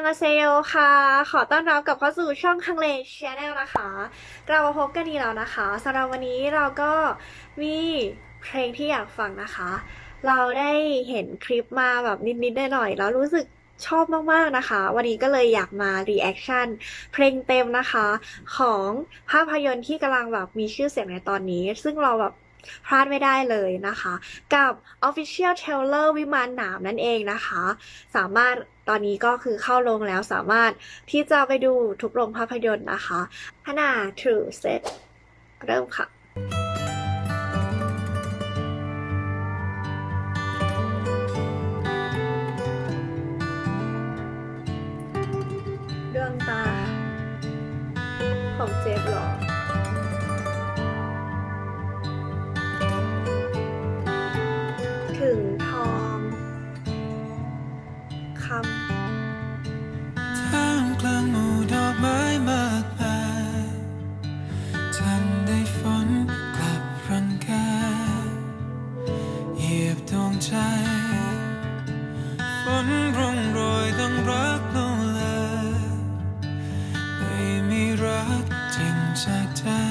องอาเซโยค่ะ ขอต้อนรับกลับเข้าสู่ช่องคังเลชแนลนะคะเรามาพบกันอีกแล้วนะคะสำหรับวันนี้เราก็มีเพลงที่อยากฟังนะคะ เราได้เห็นคลิปมาแบบนิดๆหน่อยๆแล้วรู้สึกชอบมาก ๆ นะคะ วันนี้ก็เลยอยากมารีแอคชั่นเพลงเต็มนะคะ ของภาพยนตร์ที่กำลังแบบมีชื่อเสียงในตอนนี้ ซึ่งเราแบบพลาดไม่ได้เลยนะคะ กับ Official Trailer วิมานหนามนั่นเองนะคะ สามารถ ตอนนี้ก็คือเข้าโรงแล้วสามารถที่จะไปดูทุกโรงภาพยนตร์นะคะขนาด True Set เริ่มค่ะดวงตาของเจฟหรอ จ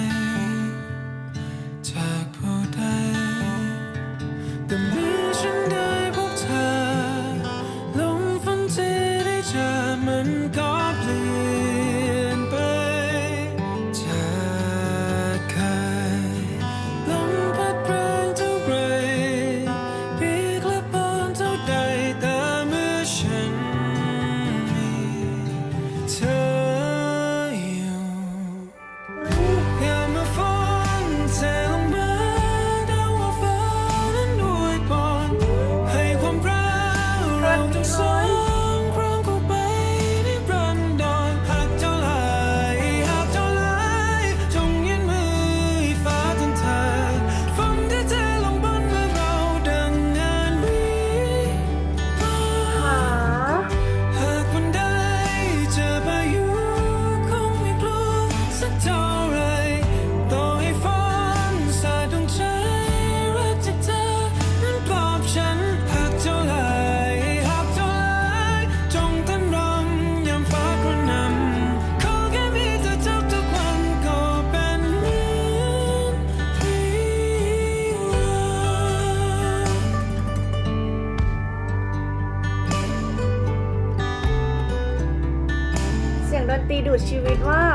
ตรีดูดชีวิตว่า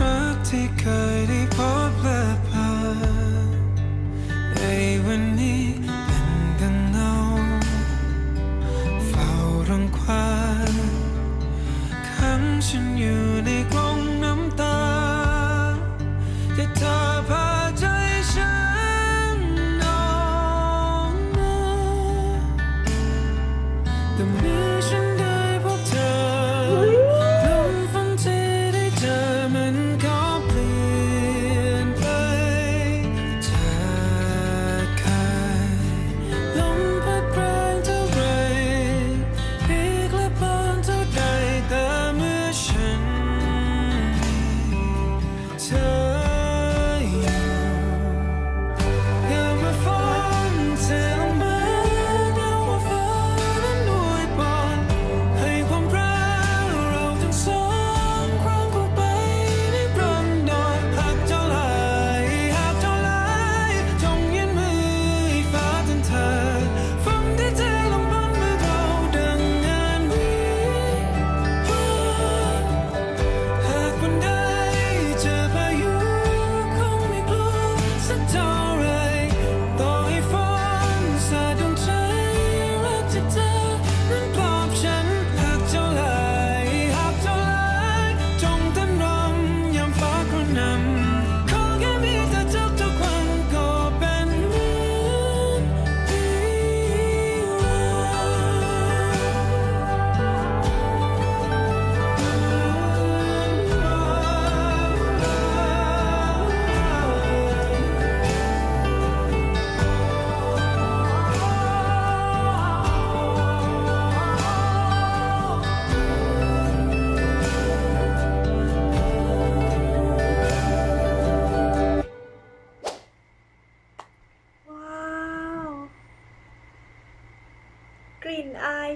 รักที่เคยได้พบและผ่านในวันนี้เป็นกันเงาเฝ้ารังควานขังฉันอยู่ในกล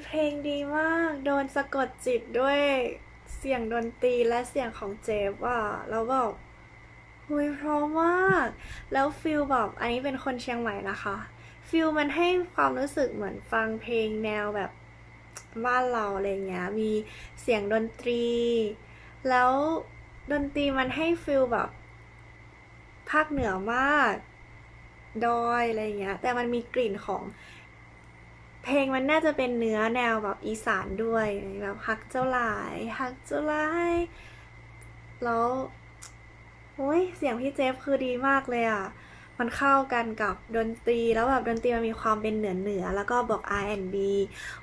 พลงดีมาก โดนสะกดจิตด้วยเสียงดนตรีและเสียงของเจฟอะแล้วแบบหุยเพราะมาก แล้วฟิลแบบอันนี้เป็นคนเชียงใหม่นะคะ ฟิลมันให้ความรู้สึกเหมือนฟังเพลงแนวแบบบ้านเราอะไรเงี้ย มีเสียงดนตรี แล้วดนตรีมันให้ฟิลแบบภาคเหนือมาก ดอยอะไรเงี้ย แต่มันมีกลิ่นของ เพลงมันน่าจะเป็นเนื้อแนวแบบอีสานด้วยแบบฮักเจ้าหลายฮักเจ้าหลายแล้วโอ้ยเสียงพี่เจฟคือดีมากเลยอะ มันเข้ากันกับดนตรีแล้วแบบดนตรีมันมีความเป็นเหนือเหนือแล้วก็บวก R&B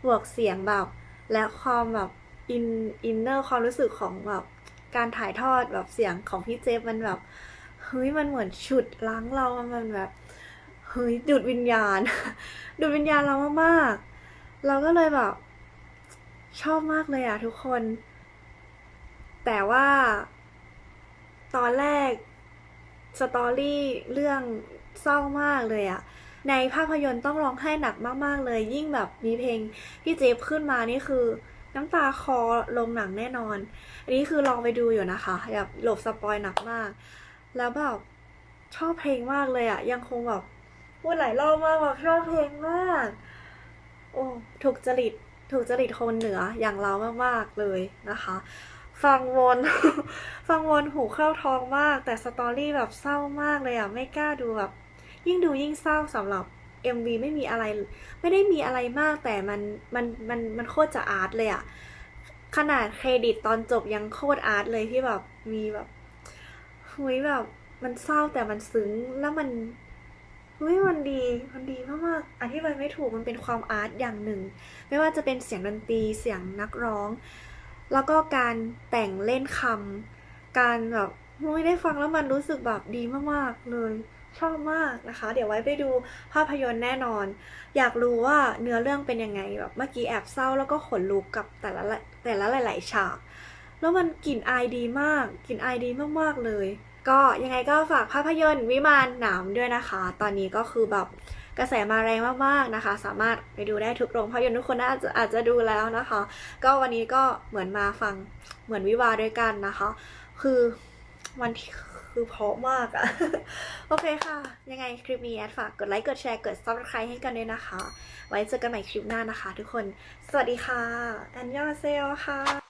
บวกเสียงแบบ และความแบบอินอินเนอร์ความรู้สึกของแบบการถ่ายทอดแบบเสียงของพี่เจฟมันแบบเฮ้ยมันเหมือนฉุดล้างเรา มันแบบ เฮ้ยดูดวิญญาณ ดูดวิญญาณเรามากๆ เราก็เลยแบบ ชอบมากเลยอะทุกคน แต่ว่า ตอนแรกสตอรี่เรื่องเศร้ามากเลยอะในภาพยนตร์ต้องร้องไห้หนักมากๆ เลย ยิ่งแบบมีเพลงพี่เจฟขึ้นมานี่คือน้ำตาคอลงหนังแน่นอน อันนี้คือลองไปดูอยู่นะคะแบบหลบสปอยหนักมาก แล้วแบบชอบเพลงมากเลยอะยังคงแบบ พูดหลายรอบมากแบบชอบเพลงมาก โอ้ถูกจริตถูกจริตคนเหนืออย่างเรามากๆเลยนะคะ ฟังวนฟังวนหูเข้าท้องมาก แต่สตอรี่แบบเศร้ามากเลยอะ ไม่กล้าดูแบบ ยิ่งดูยิ่งเศร้าสำหรับ MV ไม่มีอะไร ไม่ได้มีอะไรมาก แต่มันมันมันมันโคตรจะอาร์ตเลยอะ ขนาดเครดิตตอนจบยังโคตรอาร์ตเลยที่แบบมีแบบหุยแบบมันเศร้าแต่มันซึ้งแล้วมัน เฮ้ยมันดีมันดีมากๆอธิบายไม่ถูกมันเป็นความอาร์ตอย่างหนึ่ง ไม่ว่าจะเป็นเสียงดนตรีเสียงนักร้อง แล้วก็การแต่งเล่นคำการแบบไม่ได้ฟังแล้วมันรู้สึกแบบดีมากๆเลย ชอบมากนะคะ เดี๋ยวไว้ไปดูภาพยนตร์แน่นอน อยากรู้ว่าเนื้อเรื่องเป็นยังไงแบบเมื่อกี้แอบเศร้าแล้วก็ขนลุกกับแต่ละแต่ละหลาย ๆ ฉาก แล้วมันกลิ่นอายดีมากกลิ่นอายดีมากๆเลย ก็ยังไงก็ฝากภาพยนตร์วิมานหนามด้วยนะคะ ตอนนี้ก็คือแบบกระแสมาแรงมากๆนะคะ สามารถไปดูได้ทุกโรงภาพยนตร์ทุกคนน่าจะอาจจะดูแล้วนะคะ ก็วันนี้ก็เหมือนมาฟังเหมือนวิวาด้วยกันนะคะ คือวันที่คือเพราะมากอะโอเคค่ะ ยังไงคลิปนี้แอดฝากกดไลค์กดแชร์กด subscribe ให้กันด้วยนะคะ ไว้เจอกันใหม่คลิปหน้านะคะ ทุกคน สวัสดีค่ะ อันยองเซลค่ะ